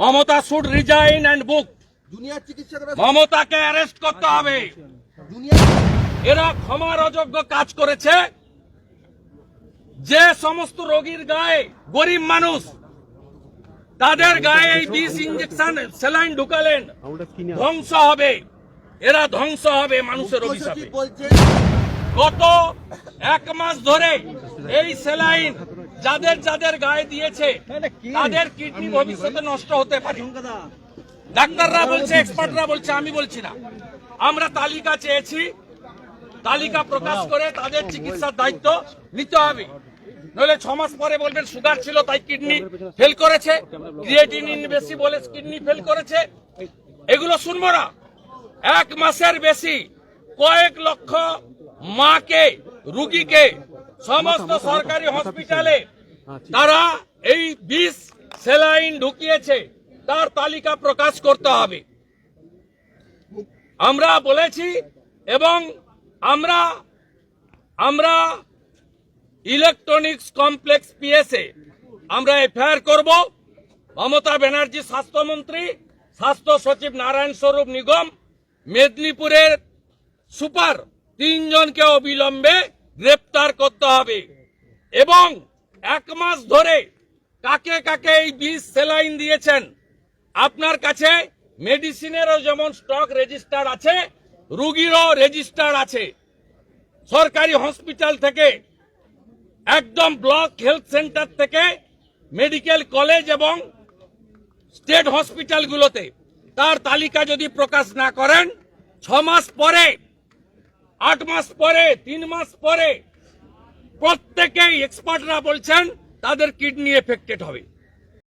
Mamata should resign and book junior চিকিৎসকরা মমতাকে arrest করতে হবে। এরা ক্ষমার অযোগ্য কাজ করেছে। যে সমস্ত রোগীর গায়ে গরিব মানুষ তাদের গায়ে এই বিষ ইঞ্জেকশন স্যালাইন ঢুকালেন ধ্বংস হবে। এরা ধ্বংস হবে মানুষের অভিশাপে। গত এক মাস ধরে এই স্যালাইন যাদের যাদের গায়ে দিয়েছে তাদের কিডনি ভবিষ্যতে নষ্ট হতে পারে। ডাক্তাররা বলছে এক্সপার্টরা বলছে আমি বলছি না। আমরা তালিকা চেয়েছি তালিকা প্রকাশ করে তাদের চিকিৎসার দায়িত্ব নিতে হবে। নইলে ছ মাস পরে বলবেন সুগার ছিল তাই কিডনি ফেল করেছে। ক্রিয়েটিনিন বেশি বলে কিডনি ফেল করেছে। এগুলো শুনব না। এক মাসের বেশি কয়েক লক্ষ মাকে রুগীকে সমস্ত সরকারি হসপিটালে। তারা এই বিষ সেলাইন ঢুকিয়েছে তার তালিকা প্রকাশ করতে হবে। আমরা বলেছি এবং আমরা আমরা ইলেকট্রনিক্স কমপ্লেক্স পিএসএ আমরা এফআইআর করব। মমতা ব্যানার্জি স্বাস্থ্যমন্ত্রী স্বাস্থ্য সচিব নারায়ণ স্বরূপ নিগম মেদিনীপুরের সুপার তিনজনকে অবিলম্বে গ্রেপ্তার করতে হবে। এবং এক মাস ধরে কাকে কাকে এই বিষ সেলাইন দিয়েছেন, আপনার কাছে মেডিসিনেরও যেমন স্টক রেজিস্টার আছে, রুগীরও রেজিস্টার আছে। সরকারি হসপিটাল থেকে, একদম ব্লক হেলথ সেন্টার থেকে, মেডিকেল কলেজ এবং স্টেট হসপিটালগুলোতে। তার তালিকা যদি প্রকাশ না করেন, ছ মাস পরে আট মাস পরে তিন মাস পরে প্রত্যেকেই এক্সপার্টরা বলছেন তাদের কিডনি এফেক্টেড হবে।